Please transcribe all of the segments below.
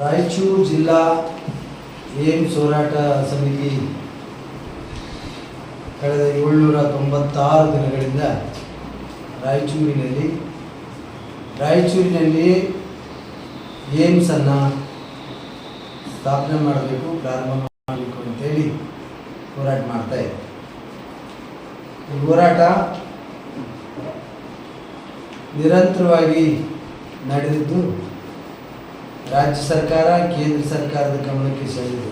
ರಾಯಚೂರು ಜಿಲ್ಲಾ ಏಮ್ಸ್ ಹೋರಾಟ ಸಮಿತಿ ಕಳೆದ ಏಳ್ನೂರ ತೊಂಬತ್ತಾರು ದಿನಗಳಿಂದ ರಾಯಚೂರಿನಲ್ಲಿ ರಾಯಚೂರಿನಲ್ಲಿ ಏಮ್ಸನ್ನು ಸ್ಥಾಪನೆ ಮಾಡಬೇಕು, ಪ್ರಾರಂಭ ಮಾಡಬೇಕು ಅಂತೇಳಿ ಹೋರಾಟ ಮಾಡ್ತಾ ಇದೆ. ಹೋರಾಟ ನಿರಂತರವಾಗಿ ನಡೆದಿದ್ದು ರಾಜ್ಯ ಸರ್ಕಾರ, ಕೇಂದ್ರ ಸರ್ಕಾರದ ಗಮನಕ್ಕೆ ಸೆಳೆದಿದೆ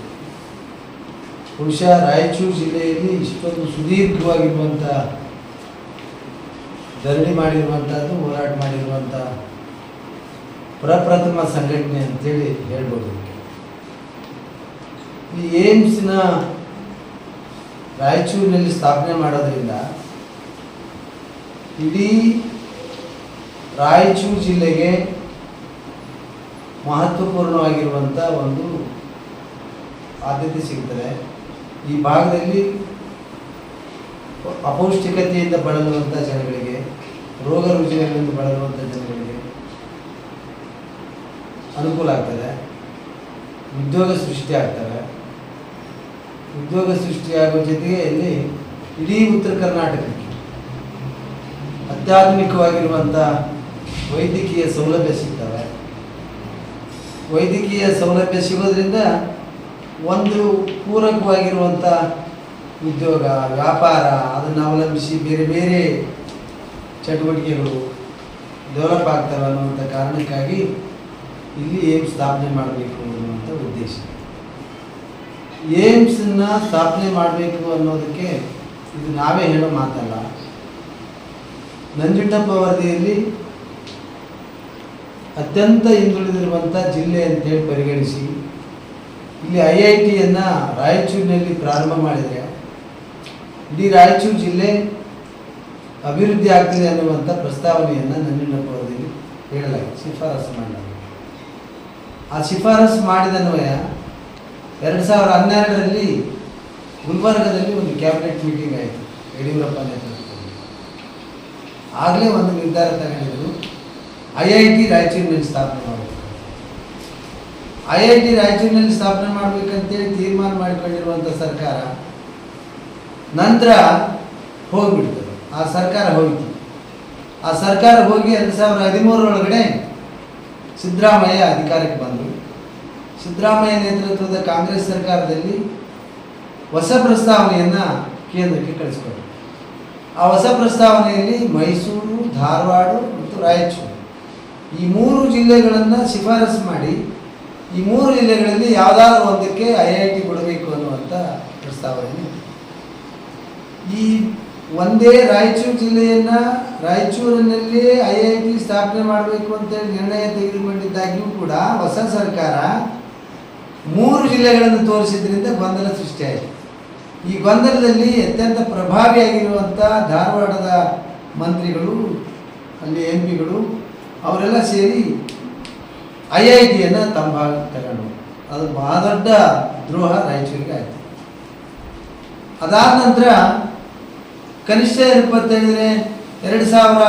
ಬಹುಶಃ ರಾಯಚೂರು ಜಿಲ್ಲೆಯಲ್ಲಿ ಇಷ್ಟೊಂದು ಸುದೀರ್ಘವಾಗಿರುವಂಥ ಧರಣಿ ಮಾಡಿರುವಂಥದ್ದು ಹೋರಾಟ ಮಾಡಿರುವಂಥ ಪ್ರಪ್ರಥಮ ಸಂಘಟನೆ ಅಂತೇಳಿ ಹೇಳ್ಬೋದು. ಈ ಏಮ್ಸ್ನ ರಾಯಚೂರಿನಲ್ಲಿ ಸ್ಥಾಪನೆ ಮಾಡೋದ್ರಿಂದ ಇಡೀ ರಾಯಚೂರು ಜಿಲ್ಲೆಗೆ ಮಹತ್ವಪೂರ್ಣವಾಗಿರುವಂಥ ಒಂದು ಆದ್ಯತೆ ಸಿಗ್ತದೆ. ಈ ಭಾಗದಲ್ಲಿ ಅಪೌಷ್ಟಿಕತೆಯಿಂದ ಬಳಲುವಂಥ ಜನಗಳಿಗೆ, ರೋಗ ರುಜಿನಗಳಿಂದ ಬಳಲುವಂಥ ಜನಗಳಿಗೆ ಅನುಕೂಲ ಆಗ್ತದೆ. ಉದ್ಯೋಗ ಸೃಷ್ಟಿ ಆಗ್ತವೆ ಉದ್ಯೋಗ ಸೃಷ್ಟಿಯಾಗುವ ಜೊತೆಗೆ ಇಲ್ಲಿ ಇಡೀ ಉತ್ತರ ಕರ್ನಾಟಕಕ್ಕೆ ಅತ್ಯಾಧುನಿಕವಾಗಿರುವಂಥ ವೈದ್ಯಕೀಯ ಸೌಲಭ್ಯ ವೈದ್ಯಕೀಯ ಸೌಲಭ್ಯ ಸಿಗೋದ್ರಿಂದ ಒಂದು ಪೂರಕವಾಗಿರುವಂಥ ಉದ್ಯೋಗ, ವ್ಯಾಪಾರ, ಅದನ್ನು ಅವಲಂಬಿಸಿ ಬೇರೆ ಬೇರೆ ಚಟುವಟಿಕೆಗಳು ಡೆವಲಪ್ ಆಗ್ತವೆ ಅನ್ನುವಂಥ ಕಾರಣಕ್ಕಾಗಿ ಇಲ್ಲಿ ಏಮ್ಸ್ ಸ್ಥಾಪನೆ ಮಾಡಬೇಕು ಅನ್ನುವಂಥ ಉದ್ದೇಶ. ಏಮ್ಸನ್ನ ಸ್ಥಾಪನೆ ಮಾಡಬೇಕು ಅನ್ನೋದಕ್ಕೆ ಇದು ನಾವೇ ಹೇಳೋ ಮಾತಲ್ಲ. ನಂಜುಂಡಪ್ಪ ವರದಿಯಲ್ಲಿ ಅತ್ಯಂತ ಹಿಂದುಳಿದಿರುವಂಥ ಜಿಲ್ಲೆ ಅಂತೇಳಿ ಪರಿಗಣಿಸಿ, ಇಲ್ಲಿ ಐ ಐ ಟಿಯನ್ನು ರಾಯಚೂರಿನಲ್ಲಿ ಪ್ರಾರಂಭ ಮಾಡಿದರೆ, ಇಡೀ ರಾಯಚೂರು ಜಿಲ್ಲೆ ಅಭಿವೃದ್ಧಿ ಆಗ್ತದೆ ಅನ್ನುವಂಥ ಪ್ರಸ್ತಾವನೆಯನ್ನು ನಂಜುಂಡಪ್ಪ ಪೌರದಲ್ಲಿ ಹೇಳಲಾಗಿದೆ. ಶಿಫಾರಸು ಮಾಡಲಾಗಿದೆ ಆ ಶಿಫಾರಸು ಮಾಡಿದನ್ವಯ ಎರಡು ಸಾವಿರ ಹನ್ನೆರಡರಲ್ಲಿ ಗುಲ್ಬರ್ಗದಲ್ಲಿ ಒಂದು ಕ್ಯಾಬಿನೆಟ್ ಮೀಟಿಂಗ್ ಆಯಿತು, ಯಡಿಯೂರಪ್ಪ ನೇತೃತ್ವದಲ್ಲಿ. ಆಗಲೇ ಒಂದು ನಿರ್ಧಾರ ತಗೊಂಡಿದ್ರು. ಐ ಐ ಟಿ ರಾಯಚೂರಿನಲ್ಲಿ ಸ್ಥಾಪನೆ ಮಾಡಬೇಕು. ಐ ಐ ಟಿ ರಾಯಚೂರಿನಲ್ಲಿ ಸ್ಥಾಪನೆ ಮಾಡಬೇಕಂತೇಳಿ ತೀರ್ಮಾನ ಮಾಡಿಕೊಂಡಿರುವಂಥ ಸರ್ಕಾರ ನಂತರ ಹೋಗಿಬಿಡ್ತದೆ. ಆ ಸರ್ಕಾರ ಹೋಯಿತು. ಆ ಸರ್ಕಾರ ಹೋಗಿ ಎರಡು ಸಾವಿರದ ಹದಿಮೂರರೊಳಗಡೆ ಸಿದ್ದರಾಮಯ್ಯ ಅಧಿಕಾರಕ್ಕೆ ಬಂದರು. ಸಿದ್ದರಾಮಯ್ಯ ನೇತೃತ್ವದ ಕಾಂಗ್ರೆಸ್ ಸರ್ಕಾರದಲ್ಲಿ ಹೊಸ ಪ್ರಸ್ತಾವನೆಯನ್ನು ಕೇಂದ್ರಕ್ಕೆ ಕಳಿಸ್ಕೊಂಡ್ರು. ಆ ಹೊಸ ಪ್ರಸ್ತಾವನೆಯಲ್ಲಿ ಮೈಸೂರು, ಧಾರವಾಡ ಮತ್ತು ರಾಯಚೂರು ಈ ಮೂರು ಜಿಲ್ಲೆಗಳನ್ನು ಶಿಫಾರಸು ಮಾಡಿ ಈ ಮೂರು ಜಿಲ್ಲೆಗಳಲ್ಲಿ ಯಾವುದಾದ್ರು ಒಂದಕ್ಕೆ ಐ ಐ ಟಿ ಕೊಡಬೇಕು ಅನ್ನುವಂಥ ಪ್ರಸ್ತಾವನೆ ಈ ಒಂದೇ ರಾಯಚೂರು ಜಿಲ್ಲೆಯನ್ನು ರಾಯಚೂರಿನಲ್ಲಿ ಐ ಐ ಟಿ ಸ್ಥಾಪನೆ ಮಾಡಬೇಕು ಅಂತೇಳಿ ನಿರ್ಣಯ ತೆಗೆದುಕೊಂಡಿದ್ದಾಗಿಯೂ ಕೂಡ ಹೊಸ ಸರ್ಕಾರ ಮೂರು ಜಿಲ್ಲೆಗಳನ್ನು ತೋರಿಸಿದ್ರಿಂದ ಗೊಂದಲ ಸೃಷ್ಟಿಯಾಯಿತು. ಈ ಗೊಂದಲದಲ್ಲಿ ಅತ್ಯಂತ ಪ್ರಭಾವಿಯಾಗಿರುವಂಥ ಧಾರವಾಡದ ಮಂತ್ರಿಗಳು, ಅಲ್ಲಿ ಎಂ ಪಿಗಳು ಅವರೆಲ್ಲ ಸೇರಿ ಐ ಐ ಟಿಯನ್ನು ತಮ್ಮ ಭಾಗ ತಗೊಂಡು ಅದು ಬಹಳ ದೊಡ್ಡ ದ್ರೋಹ ರಾಯಚೂರಿಗೆ ಆಯಿತು. ಅದಾದ ನಂತರ ಕನಿಷ್ಠ ಇಪ್ಪತ್ತೈದರೆ ಎರಡು ಸಾವಿರ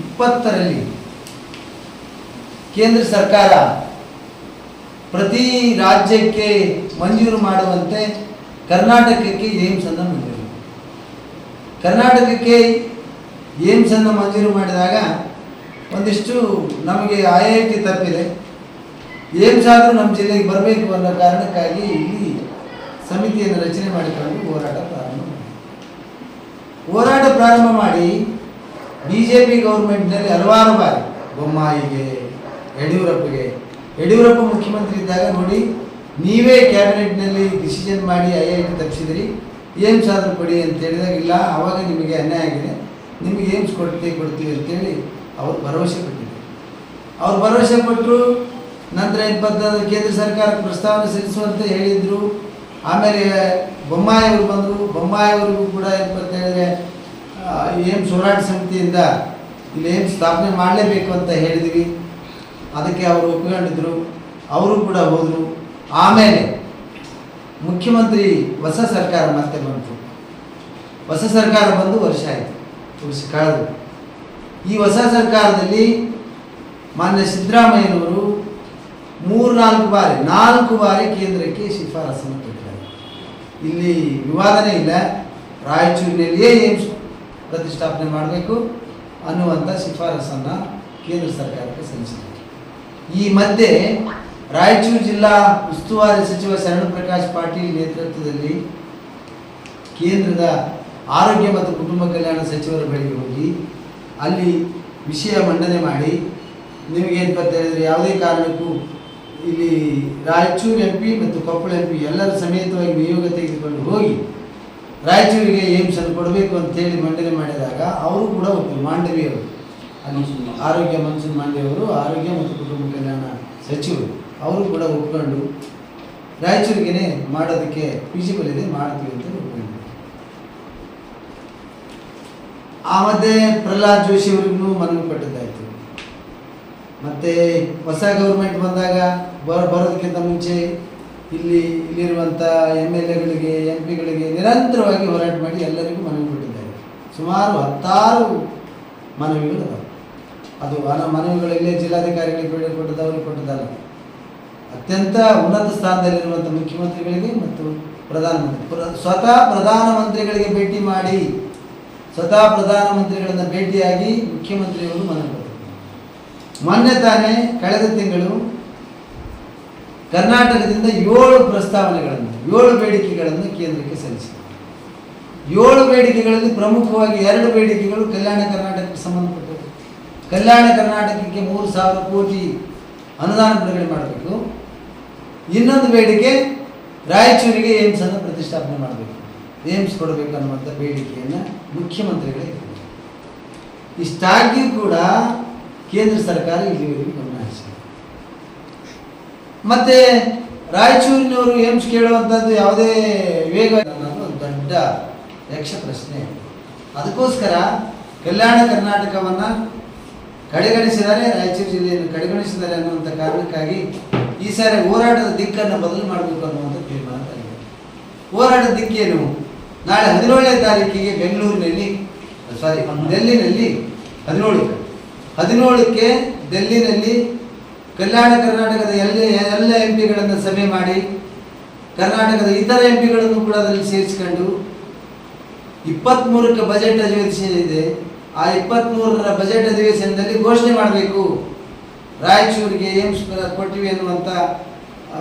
ಇಪ್ಪತ್ತರಲ್ಲಿ ಕೇಂದ್ರ ಸರ್ಕಾರ ಪ್ರತಿ ರಾಜ್ಯಕ್ಕೆ ಮಂಜೂರು ಮಾಡುವಂತೆ ಕರ್ನಾಟಕಕ್ಕೆ ಏಮ್ಸನ್ನು ಮಂಜೂರು ಕರ್ನಾಟಕಕ್ಕೆ ಏಮ್ಸನ್ನು ಮಂಜೂರು ಮಾಡಿದಾಗ ಒಂದಿಷ್ಟು ನಮಗೆ ಐ ಐ ಟಿ ತಪ್ಪಿದೆ. ಆದರೂ ನಮ್ಮ ಜಿಲ್ಲೆಗೆ ಬರಬೇಕು ಅನ್ನೋ ಕಾರಣಕ್ಕಾಗಿ ಇಲ್ಲಿ ಸಮಿತಿಯನ್ನು ರಚನೆ ಮಾಡಿಕೊಂಡು ಹೋರಾಟ ಪ್ರಾರಂಭ ಮಾಡಿ ಹೋರಾಟ ಪ್ರಾರಂಭ ಮಾಡಿ ಬಿ ಜೆ ಪಿ ಗೌರ್ಮೆಂಟ್ನಲ್ಲಿ ಹಲವಾರು ಬಾರಿ, ಬೊಮ್ಮಾಯಿಗೆ, ಯಡಿಯೂರಪ್ಪಗೆ, ಯಡಿಯೂರಪ್ಪ ಮುಖ್ಯಮಂತ್ರಿ ಇದ್ದಾಗ ನೋಡಿ ನೀವೇ ಕ್ಯಾಬಿನೆಟ್ನಲ್ಲಿ ಡಿಸಿಷನ್ ಮಾಡಿ ಐ ಐ ಟಿ ತಪ್ಪಿಸಿದ್ರಿ ಏಮ್ಸ್ ಆದರೂ ಕೊಡಿ ಅಂತ ಹೇಳಿದಾಗ, ಇಲ್ಲ ಆವಾಗ ನಿಮಗೆ ಅನ್ಯಾಯ ಆಗಿದೆ. ನಿಮಗೆ ಏಮ್ಸ್ ಕೊಡ್ತೀವಿ ಕೊಡ್ತೀವಿ ಅಂತೇಳಿ ಅವ್ರು ಭರವಸೆ ಕೊಟ್ಟಿದ್ದರು ಅವ್ರು ಭರವಸೆ ಕೊಟ್ಟರು ನಂತರ ಇಪ್ಪತ್ತೊಂದು ಕೇಂದ್ರ ಸರ್ಕಾರ ಪ್ರಸ್ತಾವನೆ ಸಲ್ಲಿಸುವಂತೆ ಹೇಳಿದರು. ಆಮೇಲೆ ಬೊಮ್ಮಾಯಿಯವರು ಬಂದರು. ಬೊಮ್ಮಾಯಿಯವ್ರಿಗೂ ಕೂಡ ಕೂಡ ಏನಂತ ಹೇಳಿದ್ರೆ ಏಮ್ಸ್ ಹೋರಾಟ ಸಮಿತಿಯಿಂದ ಇಲ್ಲಿ ಏಮ್ಸ್ ಸ್ಥಾಪನೆ ಮಾಡಲೇಬೇಕು ಅಂತ ಹೇಳಿದ್ವಿ. ಅದಕ್ಕೆ ಅವರು ಒಪ್ಕೊಂಡಿದ್ರು. ಅವರು ಕೂಡ ಹೋದರು. ಆಮೇಲೆ ಮುಖ್ಯಮಂತ್ರಿ ಹೊಸ ಸರ್ಕಾರ ಮತ್ತೆ ಬಂತು. ಹೊಸ ಸರ್ಕಾರ ಬಂದು ವರ್ಷ ಆಯಿತು. ವರ್ಷ ಕಳೆದು. ಈ ಹೊಸ ಸರ್ಕಾರದಲ್ಲಿ ಮಾನ್ಯ ಸಿದ್ದರಾಮಯ್ಯನವರು ಮೂರು ನಾಲ್ಕು ಬಾರಿ ನಾಲ್ಕು ಬಾರಿ ಕೇಂದ್ರಕ್ಕೆ ಶಿಫಾರಸನ್ನು ಕೊಟ್ಟಿದ್ದಾರೆ ಇಲ್ಲಿ ವಿವಾದನೇ ಇಲ್ಲ. ರಾಯಚೂರಿನಲ್ಲಿಯೇ ಏಮ್ಸ್ ಪ್ರತಿಷ್ಠಾಪನೆ ಮಾಡಬೇಕು ಅನ್ನುವಂಥ ಶಿಫಾರಸನ್ನು ಕೇಂದ್ರ ಸರ್ಕಾರಕ್ಕೆ ಸಲ್ಲಿಸಿದೆ ಈ ಮಧ್ಯೆ ರಾಯಚೂರು ಜಿಲ್ಲಾ ಉಸ್ತುವಾರಿ ಸಚಿವ ಶರಣ ಪ್ರಕಾಶ್ ಪಾಟೀಲ್ ನೇತೃತ್ವದಲ್ಲಿ ಕೇಂದ್ರದ ಆರೋಗ್ಯ ಮತ್ತು ಕುಟುಂಬ ಕಲ್ಯಾಣ ಸಚಿವರ ಬಳಿಗೆ ಹೋಗಿ ಅಲ್ಲಿ ವಿಷಯ ಮಂಡನೆ ಮಾಡಿ ನಿಮಗೇನು ಹೇಳಿದರೆ ಯಾವುದೇ ಕಾರಣಕ್ಕೂ ಇಲ್ಲಿ ರಾಯಚೂರು ಎಂ ಪಿ ಮತ್ತು ಕೊಪ್ಪಳ ಎಂ ಪಿ ಎಲ್ಲರ ಸಮೇತವಾಗಿ ನಿಯೋಗ ತೆಗೆದುಕೊಂಡು ಹೋಗಿ ರಾಯಚೂರಿಗೆ ಏಮ್ಸ್ ಅನ್ನು ಕೊಡಬೇಕು ಅಂತೇಳಿ ಮಂಡನೆ ಮಾಡಿದಾಗ ಅವರು ಕೂಡ ಒಪ್ಪಿ ಮಾಂಡವಿ ಅವರು. ಅಲ್ಲಿ ಆರೋಗ್ಯ ಮನ್ಸೂನ್ ಮಾಂಡವಿ ಅವರು ಆರೋಗ್ಯ ಮತ್ತು ಕುಟುಂಬ ಕಲ್ಯಾಣ ಸಚಿವರು. ಅವರು ಕೂಡ ಒಪ್ಕೊಂಡು ರಾಯಚೂರಿಗೇನೆ ಮಾಡೋದಕ್ಕೆ ಫೀಸಿಬಲ್ ಇದೆ ಮಾಡ್ತೀವಿ ಅಂತ ಆ ಪ್ರಹ್ಲಾದ್ ಜೋಶಿ ಅವ್ರಿಗೂ ಮನವಿ ಕೊಟ್ಟಿದ್ದಾಯ್ತು. ಮತ್ತೆ ಹೊಸ ಗೌರ್ಮೆಂಟ್ ಬಂದಾಗ ಬರ, ಬರೋದಕ್ಕಿಂತ ಮುಂಚೆ ಇಲ್ಲಿ ಇಲ್ಲಿರುವಂಥ ಎಂ ಎಲ್ ಎಗಳಿಗೆ, ಎಂ ಪಿಗಳಿಗೆ ನಿರಂತರವಾಗಿ ಹೋರಾಟ ಮಾಡಿ ಎಲ್ಲರಿಗೂ ಮನವಿ ಕೊಟ್ಟಿದ್ದಾರೆ. ಸುಮಾರು ಹತ್ತಾರು ಮನವಿಗಳು ಅದಾವೆ. ಅದು ಆ ಮನವಿಗಳಲ್ಲೇ ಜಿಲ್ಲಾಧಿಕಾರಿಗಳಿಗೆ ಕೊಟ್ಟದವರು ಕೊಟ್ಟದಲ್ಲ ಅತ್ಯಂತ ಉನ್ನತ ಸ್ಥಾನದಲ್ಲಿರುವಂಥ ಮುಖ್ಯಮಂತ್ರಿಗಳಿಗೆ ಮತ್ತು ಪ್ರಧಾನಮಂತ್ರಿ, ಪ್ರ- ಸ್ವತಃ ಪ್ರಧಾನಮಂತ್ರಿಗಳಿಗೆ ಭೇಟಿ ಮಾಡಿ ಸ್ವತಃ ಪ್ರಧಾನಮಂತ್ರಿಗಳನ್ನು ಭೇಟಿಯಾಗಿ ಮುಖ್ಯಮಂತ್ರಿಯವರು ಮನವಿ ಮೊನ್ನೆ ತಾನೇ ಕಳೆದ ತಿಂಗಳು ಕರ್ನಾಟಕದಿಂದ ಏಳು ಪ್ರಸ್ತಾವನೆಗಳನ್ನು, ಏಳು ಬೇಡಿಕೆಗಳನ್ನು ಕೇಂದ್ರಕ್ಕೆ ಸಲ್ಲಿಸಿದರು ಏಳು ಬೇಡಿಕೆಗಳಲ್ಲಿ ಪ್ರಮುಖವಾಗಿ ಎರಡು ಬೇಡಿಕೆಗಳು ಕಲ್ಯಾಣ ಕರ್ನಾಟಕಕ್ಕೆ ಸಂಬಂಧಪಟ್ಟವು ಕಲ್ಯಾಣ ಕರ್ನಾಟಕಕ್ಕೆ ಮೂರು ಸಾವಿರ ಕೋಟಿ ಅನುದಾನ ಬಿಡುಗಡೆ ಮಾಡಬೇಕು. ಇನ್ನೊಂದು ಬೇಡಿಕೆ ರಾಯಚೂರಿಗೆ ಏಮ್ಸನ್ನು ಪ್ರತಿಷ್ಠಾಪನೆ ಮಾಡಬೇಕು. ಏಮ್ಸ್ ಕೊಡಬೇಕು ಅನ್ನುವಂಥ ಬೇಡಿಕೆಯನ್ನು ಮುಖ್ಯಮಂತ್ರಿಗಳೇ. ಇಷ್ಟಾಗಿಯೂ ಕೂಡ ಕೇಂದ್ರ ಸರ್ಕಾರ ಇಲ್ಲಿವರೆಗೂ ಗಮನ ಹರಿಸಿದೆ ಮತ್ತೆ ರಾಯಚೂರಿನವರು ಏಮ್ಸ್ ಕೇಳುವಂಥದ್ದು ಯಾವುದೇ ವೇಗ ಅನ್ನೋದು ದೊಡ್ಡ ಯಕ್ಷ ಪ್ರಶ್ನೆ. ಅದಕ್ಕೋಸ್ಕರ ಕಲ್ಯಾಣ ಕರ್ನಾಟಕವನ್ನು ಕಡೆಗಣಿಸಿದ್ದಾರೆ, ರಾಯಚೂರು ಜಿಲ್ಲೆಯನ್ನು ಕಡೆಗಣಿಸಿದ್ದಾರೆ ಅನ್ನುವಂಥ ಕಾರಣಕ್ಕಾಗಿ ಈ ಸಾರಿ ಹೋರಾಟದ ದಿಕ್ಕನ್ನು ಬದಲು ಮಾಡಬೇಕು ಅನ್ನುವಂಥ ತೀರ್ಮಾನ ಹೋರಾಟದ ದಿಕ್ಕೇನು? ನಾಳೆ ಹದಿನೇಳನೇ ತಾರೀಕಿಗೆ ಬೆಂಗಳೂರಿನಲ್ಲಿ ಸಾರಿ ಡೆಲ್ಲಿನಲ್ಲಿ ಹದಿನೇಳು. ಹದಿನೇಳಕ್ಕೆ ಡೆಲ್ಲಿನಲ್ಲಿ ಕಲ್ಯಾಣ ಕರ್ನಾಟಕದ ಎಲ್ಲ ಎಲ್ಲ ಎಂ ಪಿಗಳನ್ನು ಸಭೆ ಮಾಡಿ, ಕರ್ನಾಟಕದ ಇತರ ಎಂ ಪಿಗಳನ್ನು ಕೂಡ ಅದರಲ್ಲಿ ಸೇರಿಸಿಕೊಂಡು ಇಪ್ಪತ್ತ್ಮೂರಕ್ಕೆ ಬಜೆಟ್ ಅಧಿವೇಶನ ಆ ಇಪ್ಪತ್ತ್ಮೂರರ ಬಜೆಟ್ ಅಧಿವೇಶನದಲ್ಲಿ ಘೋಷಣೆ ಮಾಡಬೇಕು. ರಾಯಚೂರಿಗೆ ಏಮ್ಸ್ ಕೊಟ್ಟಿವಿ ಅನ್ನುವಂಥ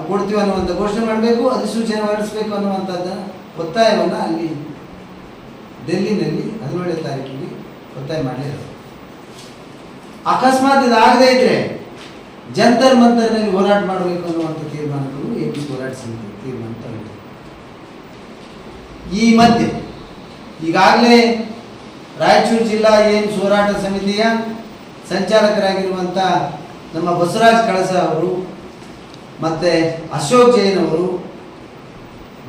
ಕೊಡ್ತೀವಿ ಅನ್ನುವಂಥ ಘೋಷಣೆ ಮಾಡಬೇಕು, ಅಧಿಸೂಚನೆ ಹೊರಡಿಸಬೇಕು ಅನ್ನುವಂಥದ್ದು ಒತ್ತಾಯವನ್ನು ಅಲ್ಲಿ ಡೆಲ್ಲಿನಲ್ಲಿ ಹದಿನೇಳನೇ ತಾರೀಕಿಗೆ ಒತ್ತಾಯ ಮಾಡಲಿದ್ದಾರೆ ಅಕಸ್ಮಾತ್ ಇದಾಗದೇ ಇದ್ರೆ ಜಂತರ್ ಮಂತರ್ನಲ್ಲಿ ಹೋರಾಟ ಮಾಡಬೇಕು ಅನ್ನುವಂಥ ತೀರ್ಮಾನಗಳು ಏಮ್ಸ್ ಹೋರಾಟ ಸಮಿತಿ ತೀರ್ಮಾನ ತಗೊಂಡಿದೆ. ಈ ಮಧ್ಯೆ ಈಗಾಗಲೇ ರಾಯಚೂರು ಜಿಲ್ಲಾ ಏಮ್ಸ್ ಹೋರಾಟ ಸಮಿತಿಯ ಸಂಚಾಲಕರಾಗಿರುವಂಥ ನಮ್ಮ ಬಸವರಾಜ್ ಕಳಸ ಅವರು ಮತ್ತು ಅಶೋಕ್ ಜೈನ್ ಅವರು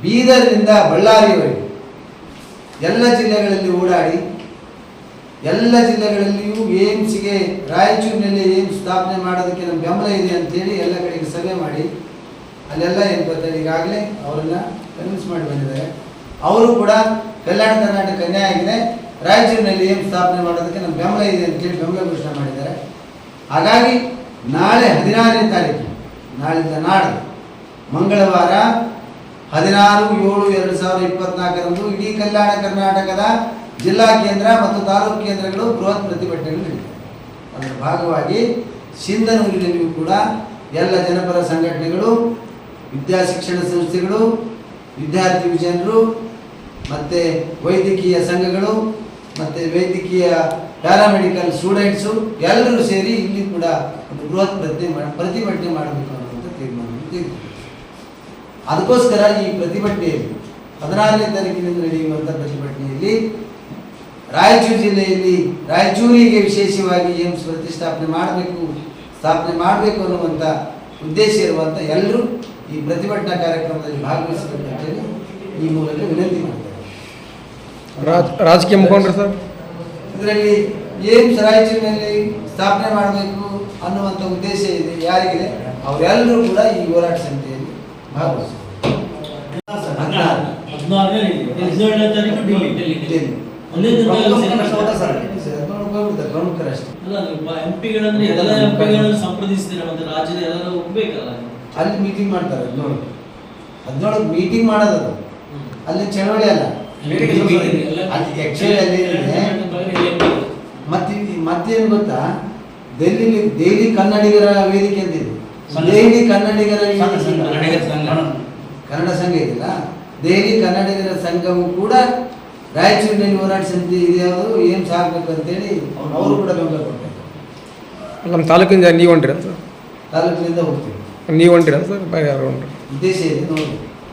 ಬೀದರ್ನಿಂದ ಬಳ್ಳಾರಿಯವರೆಗೆ ಎಲ್ಲ ಜಿಲ್ಲೆಗಳಲ್ಲಿ ಓಡಾಡಿ ಎಲ್ಲ ಜಿಲ್ಲೆಗಳಲ್ಲಿಯೂ ಏಮ್ಸ್ಗೆ, ರಾಯಚೂರಿನಲ್ಲಿ ಏಮ್ಸ್ ಸ್ಥಾಪನೆ ಮಾಡೋದಕ್ಕೆ ನಮ್ಮ ಬೆಂಬಲ ಇದೆ ಅಂತೇಳಿ ಎಲ್ಲ ಕಡೆಗೆ ಸಭೆ ಮಾಡಿ ಅಲ್ಲೆಲ್ಲ ಏನು ಗೊತ್ತಾ ಈಗಾಗಲೇ ಅವರನ್ನ ಕನ್ವಿನ್ಸ್ ಮಾಡಿ ಬಂದಿದ್ದಾರೆ. ಅವರು ಕೂಡ ಕಲ್ಯಾಣ ಕರ್ನಾಟಕ ಕನ್ಯಾ ಆಗಿದೆ. ರಾಯಚೂರಿನಲ್ಲಿ ಏಮ್ಸ್ ಸ್ಥಾಪನೆ ಮಾಡೋದಕ್ಕೆ ನಮ್ಮ ಬೆಂಬಲ ಇದೆ ಅಂತೇಳಿ ಬೆಂಬಲ ಘೋಷಣೆ ಮಾಡಿದ್ದಾರೆ. ಹಾಗಾಗಿ ನಾಳೆ ಹದಿನಾರನೇ ತಾರೀಕು ನಾಳಿಂದ ನಾಡು, ಮಂಗಳವಾರ ಹದಿನಾರು, ಏಳು, ಎರಡು ಸಾವಿರದ ಇಪ್ಪತ್ನಾಲ್ಕರಂದು ಇಡೀ ಕಲ್ಯಾಣ ಕರ್ನಾಟಕದ ಜಿಲ್ಲಾ ಕೇಂದ್ರ ಮತ್ತು ತಾಲೂಕು ಕೇಂದ್ರಗಳು ಬೃಹತ್ ಪ್ರತಿಭಟನೆಗಳು ನಡೆದಿವೆ ಅದರ ಭಾಗವಾಗಿ ಸಿಂಧನೂರಿನಲ್ಲಿಯೂ ಕೂಡ ಎಲ್ಲ ಜನಪರ ಸಂಘಟನೆಗಳು, ವಿದ್ಯಾಶಿಕ್ಷಣ ಸಂಸ್ಥೆಗಳು, ವಿದ್ಯಾರ್ಥಿ ವಿಜನರು, ಮತ್ತು ವೈದ್ಯಕೀಯ ಸಂಘಗಳು, ಮತ್ತು ವೈದ್ಯಕೀಯ ಪ್ಯಾರಾಮೆಡಿಕಲ್ ಸ್ಟೂಡೆಂಟ್ಸು ಎಲ್ಲರೂ ಸೇರಿ ಇಲ್ಲಿ ಕೂಡ ಒಂದು ಬೃಹತ್ ಪ್ರತಿ ಪ್ರತಿಭಟನೆ ಮಾಡಬೇಕು ಅನ್ನುವಂಥ ತೀರ್ಮಾನವನ್ನು ತೆಗೆದುಕೊಂಡಿದ್ದಾರೆ. ಅದಕ್ಕೋಸ್ಕರ ಈ ಪ್ರತಿಭಟನೆಯಲ್ಲಿ ಹದಿನಾರನೇ ತಾರೀಕಿನಿಂದ ನಡೆಯುವಂಥ ಪ್ರತಿಭಟನೆಯಲ್ಲಿ ರಾಯಚೂರು ಜಿಲ್ಲೆಯಲ್ಲಿ ರಾಯಚೂರಿಗೆ ವಿಶೇಷವಾಗಿ ಏಮ್ಸ್ ಪ್ರತಿಷ್ಠಾಪನೆ ಮಾಡಬೇಕು ಸ್ಥಾಪನೆ ಮಾಡಬೇಕು ಅನ್ನುವಂಥ ಉದ್ದೇಶ ಇರುವಂಥ ಎಲ್ಲರೂ ಈ ಪ್ರತಿಭಟನಾ ಕಾರ್ಯಕ್ರಮದಲ್ಲಿ ಭಾಗವಹಿಸಬೇಕಂತೇಳಿ ಈ ಮೂಲಕ ವಿನಂತಿ ಮಾಡ್ತಾರೆ ರಾಜಕೀಯ ಮುಖಂಡರು ಸರ್? ಇದರಲ್ಲಿ ಏಮ್ಸ್ ರಾಯಚೂರಿನಲ್ಲಿ ಸ್ಥಾಪನೆ ಮಾಡಬೇಕು ಅನ್ನುವಂಥ ಉದ್ದೇಶ ಇದೆ ಯಾರಿಗಿದೆ? ಅವರೆಲ್ಲರೂ ಕೂಡ ಈ ಹೋರಾಟ ಸಮಿತಿಯಲ್ಲಿ ಹದಿನೇಳನೇ ತಾರೀಕು ಡೆಲ್ಲಿ ಎಲ್ಲ ಸಂಪ್ರದಿಸ್ತೀರಾ ಮತ್ತೆ ರಾಜ್ಯದ ಎಲ್ಲರೂ ಒಪ್ಬೇಕಲ್ಲ ಅಲ್ಲಿ ಮೀಟಿಂಗ್ ಮಾಡ್ತಾರೆ ಹದಿನೇಳು ಹದಿನೇಳಕ್ಕೆ ಮೀಟಿಂಗ್ ಮಾಡೋದದು ಅದು. ಅಲ್ಲಿ ಚಳವಳಿ ಅಲ್ಲ ಆಕ್ಚುಲಿ ಅಲ್ಲಿ ಮತ್ತೆ ಮತ್ತೇನು ಗೊತ್ತಾ ದೆಹಲಿ ದೆಹಲಿ ಕನ್ನಡಿಗರ ವೇದಿಕೆ ಅಂತಿದೆ. ದೆಹಲಿ ಕನ್ನಡಿಗರ. ಕನ್ನಡ ಸಂಘ ಇದೆಯಲ್ಲ? ದೆಹಲಿ ಕನ್ನಡಿಗರ ಸಂಘವು ಕೂಡ ರಾಯಚೂರಿನಲ್ಲಿ ಹೋರಾಟ ಸಮಿತಿ ಇದೆಯಾವುದು ಏನು ಸಾಕಬೇಕು ಅಂತೇಳಿ ಅವರು ಕೂಡ ಬೆಂಬಲ ಕೊಡ್ತಾರೆ. ನಮ್ಮ ತಾಲೂಕಿಂದ ನೀವು ಹೊಂಟಿರ ಸರ್? ತಾಲೂಕಿನಿಂದ ಹೋಗ್ತೀವಿ. ನೀವು ಹೊಂಟಿರ ಸರ್? ಬೇರೆ ಯಾರು ಹೊಂಟ್ರಿ ಉದ್ದೇಶ ಇದೆ ನೋಡಿ